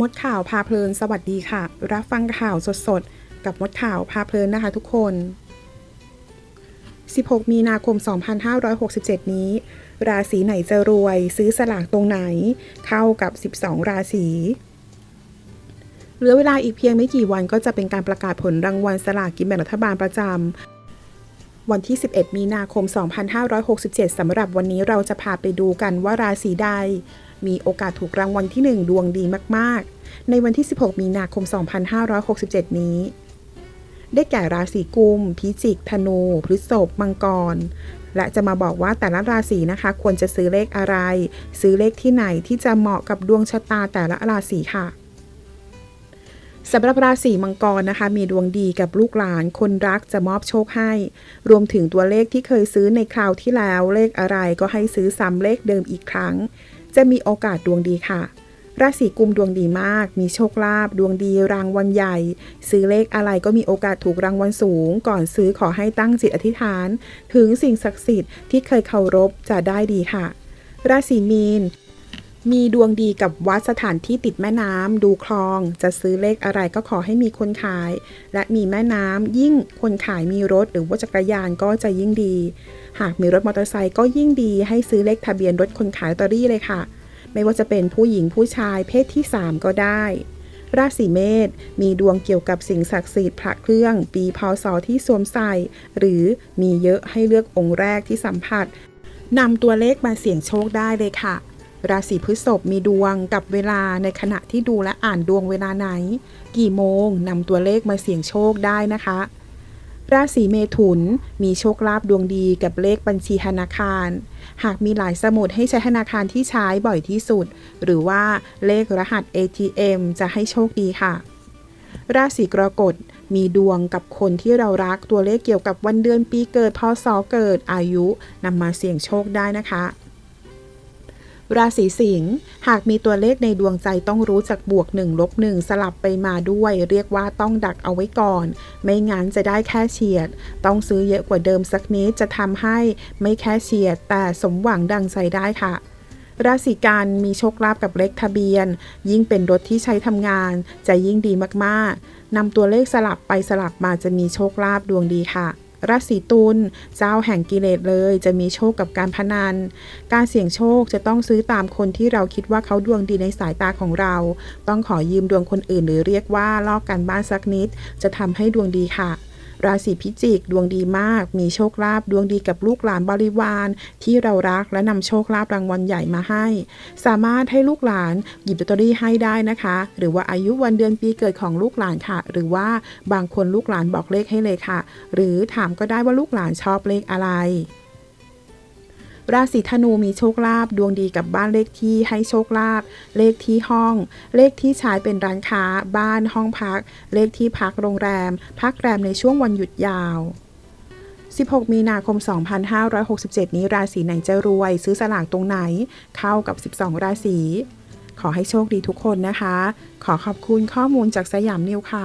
มดข่าวพาเพลินสวัสดีค่ะ รับฟังข่าวสดๆ กับมดข่าวพาเพลินนะคะทุกคน 16 มีนาคม 2567 นี้ ราศีไหนจะรวย ซื้อสลากตรงไหน เข้ากับ 12 ราศีเหลือเวลาอีกเพียงไม่กี่วันก็จะเป็นการประกาศผลรางวัลสลากกินแบ่งรัฐบาลประจำวันที่ 11 มีนาคม 2567 สำหรับวันนี้เราจะพาไปดูกันว่าราศีใด มีโอกาสถูกรางวัลที่ 1 ดวงดีมาก ๆ ในวันที่ 16 มีนาคม 2567 นี้ ได้แก่ราศีกุม พิจิก ธนู พฤษภ มังกร และจะมาบอกว่าแต่ละราศีนะคะ ควรจะซื้อเลขอะไร ซื้อเลขที่ไหนที่จะเหมาะกับดวงชะตาแต่ละราศีค่ะสำหรับราศีมังกรนะคะ มีดวงดีกับลูกหลาน คนรักจะมอบโชคให้ รวมถึงตัวเลขที่เคยซื้อในคราวที่แล้วเลขอะไรก็ให้ซื้อซ้ำเลขเดิมอีกครั้ง จะมีโอกาสดวงดีค่ะ ราศีกุมดวงดีมาก มีโชคลาภดวงดีรางวัลใหญ่ ซื้อเลขอะไรก็มีโอกาสถูกรางวัลสูง ก่อนซื้อขอให้ตั้งจิตอธิษฐาน ถึงสิ่งศักดิ์สิทธิ์ที่เคยเคารพจะได้ดีค่ะ ราศีมีน มีดวงดีกับวัดสถานที่ติดแม่น้ำดูคลอง จะซื้อเลขอะไรก็ขอให้มีคนขาย และมีแม่น้ำยิ่งคนขายมีรถหรือว่าจักรยานก็จะยิ่งดี หากมีรถมอเตอร์ไซค์ก็ยิ่งดีให้ซื้อเลขทะเบียนรถคนขายลอตเตอรี่เลยค่ะ ไม่ว่าจะเป็นผู้หญิงผู้ชายเพศที่ 3 ก็ได้ ราศีเมษมีดวงเกี่ยวกับสิ่งศักดิ์สิทธิ์พระเครื่อง ปีพศที่สวมใส่ หรือมีเยอะให้เลือกองค์แรกที่สัมผัสนำตัวเลขมาเสี่ยงโชคได้เลยค่ะ ราศีพฤษภมีดวงกับเวลาในขณะที่ดูและอ่านดวงเวลาไหน กี่โมงนำตัวเลขมาเสี่ยงโชคได้นะคะ ราศีเมถุนมีโชคลาภดวงดีกับเลขบัญชีธนาคาร หากมีหลายสมุดให้ใช้ธนาคารที่ใช้บ่อยที่สุด หรือว่าเลขรหัส ATM จะให้โชคดีค่ะ ราศีกรกฎมีดวงกับคนที่เรารักตัวเลขเกี่ยวกับวันเดือนปีเกิดพศเกิดอายุนำมาเสี่ยงโชคได้นะคะ ราศีสิงห์หากมีตัวเลขในดวงใจต้องรู้จักบวก1ลบ1สลับไปมาด้วย เรียกว่าต้องดักเอาไว้ก่อน ไม่งั้นจะได้แค่เฉียด ต้องซื้อเยอะกว่าเดิมสักนิดจะทำให้ไม่แค่เฉียด แต่สมหวังดังใจได้ค่ะราศีกันมีโชคลาภกับเลขทะเบียน ยิ่งเป็นรถที่ใช้ทำงาน จะยิ่งดีมากๆนำตัวเลขสลับไปสลับมาจะมีโชคลาภดวงดีค่ะ ราศีตุลเจ้าแห่งกิเลสเลย จะมีโชคกับการพนัน การเสี่ยงโชคจะต้องซื้อตามคนที่เราคิดว่าเขาดวงดีในสายตาของเรา ต้องขอยืมดวงคนอื่นหรือเรียกว่าลอกกันบ้านสักนิด จะทำให้ดวงดีค่ะ ราศีพิจิกดวงดีมาก มีโชคลาภดวงดีกับลูกหลานบริวาร ที่เรารักและนำโชคลาภรางวัลใหญ่มาให้ สามารถให้ลูกหลานหยิบลอตเตอรี่ให้ได้นะคะ หรือว่าอายุวันเดือนปีเกิดของลูกหลานค่ะ หรือว่าบางคนลูกหลานบอกเลขให้เลยค่ะ หรือถามก็ได้ว่าลูกหลานชอบเลขอะไร ราศีธนูมีโชคลาภดวงดีกับบ้านเลขที่ให้โชคลาภเลขที่ห้อง เลขที่ใช้เป็นร้านค้า บ้านห้องพัก เลขที่พักโรงแรม พักแรมในช่วงวันหยุดยาว 16 มีนาคม 2567 นี้ราศีไหนจะรวย ซื้อสลากตรงไหน เข้ากับ 12 ราศีขอให้โชคดีทุกคนนะคะ ขอขอบคุณข้อมูลจากสยามนิวค่ะ